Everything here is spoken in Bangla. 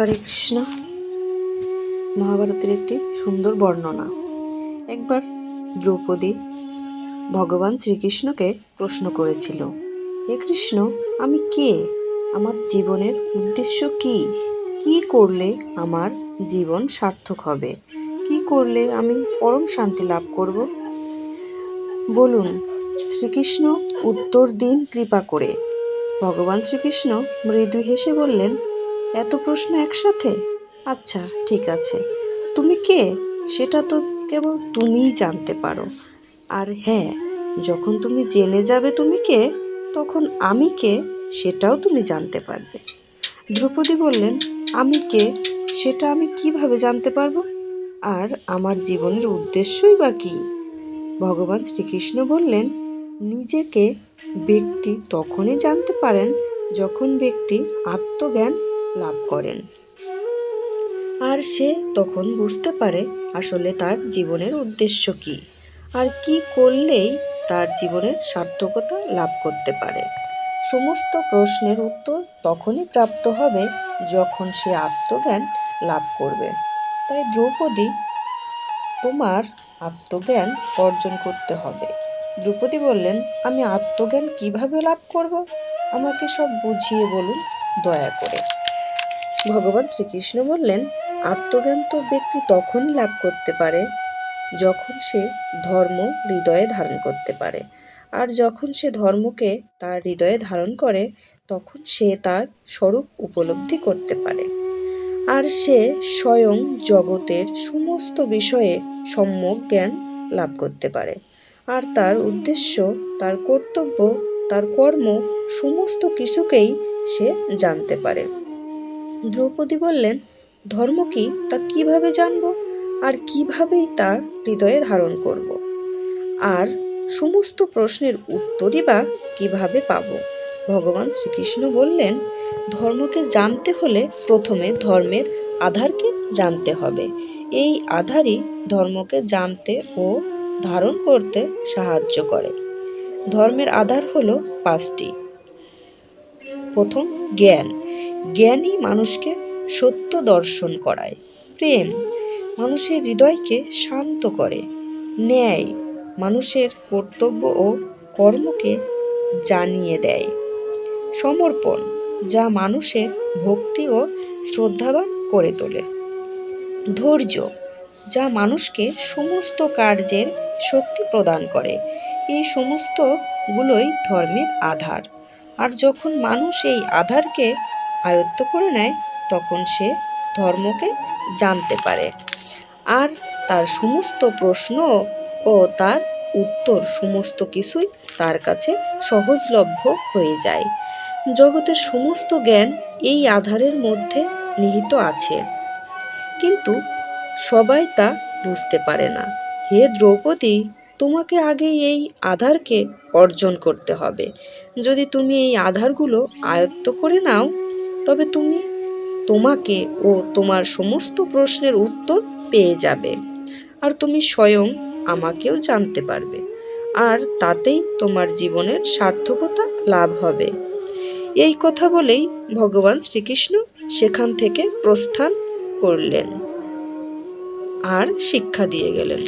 হরে কৃষ্ণ। মহাভারতের একটি সুন্দর বর্ণনা। একবার দ্রৌপদী ভগবান শ্রীকৃষ্ণকে প্রশ্ন করেছিল, হে কৃষ্ণ, আমি কে? আমার জীবনের উদ্দেশ্য কি? কি করলে আমার জীবন সার্থক হবে? কি করলে আমি পরম শান্তি লাভ করব? বলুন, শ্রীকৃষ্ণ উত্তর দিন কৃপা করে। ভগবান শ্রীকৃষ্ণ মৃদু হেসে বললেন এত প্রশ্ন একসাথে? আচ্ছা ঠিক আছে। তুমি কে? সেটা তো কেবল তুমিই জানতে পারো। আর হ্যাঁ যখন তুমি জেনে যাবে তুমি কে, তখন আমি কে, সেটাও তুমি জানতে পারবে। দ্রৌপদী বললেন, আমি কে? সেটা আমি কীভাবে জানতে পারব? আর আমার জীবনের উদ্দেশ্যই বা কী? ভগবান শ্রীকৃষ্ণ বললেন, নিজেকে ব্যক্তি তখনই জানতে পারেন যখন ব্যক্তি আত্মজ্ঞান লাভ করেন। আর সে তখন বুঝতে পারে আসলে তার জীবনের উদ্দেশ্য কি, আর কি করলেই তার জীবনের সার্থকতা লাভ করতে পারে। সমস্ত প্রশ্নের উত্তর তখনই প্রাপ্ত হবে যখন সে আত্মজ্ঞান লাভ করবে। তাই দ্রৌপদী, তোমার আত্মজ্ঞান অর্জন করতে হবে। দ্রৌপদী বললেন, আমি আত্মজ্ঞান কীভাবে লাভ করব? আমাকে সব বুঝিয়ে বলুন দয়া করে। ভগবান শ্রীকৃষ্ণ বললেন, আত্মজ্ঞান তো ব্যক্তি তখনই লাভ করতে পারে যখন সে ধর্ম হৃদয়ে ধারণ করতে পারে। আর যখন সে ধর্মকে তার হৃদয়ে ধারণ করে, তখন সে তার স্বরূপ উপলব্ধি করতে পারে। আর সে স্বয়ং জগতের সমস্ত বিষয়ে সম্যক জ্ঞান লাভ করতে পারে। আর তার উদ্দেশ্য, তার কর্তব্য, তার কর্ম, সমস্ত কিছুকেই সে জানতে পারে। দ্রৌপদী বললেন, ধর্ম কি? তা কীভাবে জানব? আর কিভাবেই তা হৃদয়ে ধারণ করব? আর সমস্ত প্রশ্নের উত্তরই বা কীভাবে পাব? ভগবান শ্রীকৃষ্ণ বললেন, ধর্মকে জানতে হলে প্রথমে ধর্মের আধারকে জানতে হবে। এই আধারই ধর্মকে জানতে ও ধারণ করতে সাহায্য করে। ধর্মের আধার হলো পাঁচটি। প্রথম, জ্ঞান। জ্ঞানই মানুষকে সত্য দর্শন করায়। প্রেম মানুষের হৃদয়কে শান্ত করে। ন্যায় মানুষের কর্তব্য ও কর্মকে জানিয়ে দেয়। সমর্পণ যা মানুষের ভক্তি ও শ্রদ্ধাবান করে তোলে। ধৈর্য যা মানুষকে সমস্ত কার্যের শক্তি প্রদান করে। এই সমস্তগুলোই ধর্মের আধার। আর যখন মানুষ এই আধারকে আয়ত্ত করে নেয়, তখন সে ধর্মকে জানতে পারে। আর তার সমস্ত প্রশ্ন ও তার উত্তর সমস্ত কিছুই তার কাছে সহজলভ্য হয়ে যায়। জগতের সমস্ত জ্ঞান এই আধারের মধ্যে নিহিত আছে। কিন্তু সবাই তা বুঝতে পারে না। হে দ্রৌপদী, তোমাকে আগে এই আধারকে অর্জন করতে হবে। যদি তুমি এই আধারগুলো আয়ত্ত করে নাও তবে তুমি, তোমাকে ও তোমার সমস্ত প্রশ্নের উত্তর পেয়ে যাবে। আর তুমি স্বয়ং আমাকেও জানতে পারবে। আর তাতেই তোমার জীবনের সার্থকতা লাভ হবে। এই কথা বলেই ভগবান শ্রীকৃষ্ণ সেখান থেকে প্রস্থান করলেন। আর শিক্ষা দিয়ে গেলেন।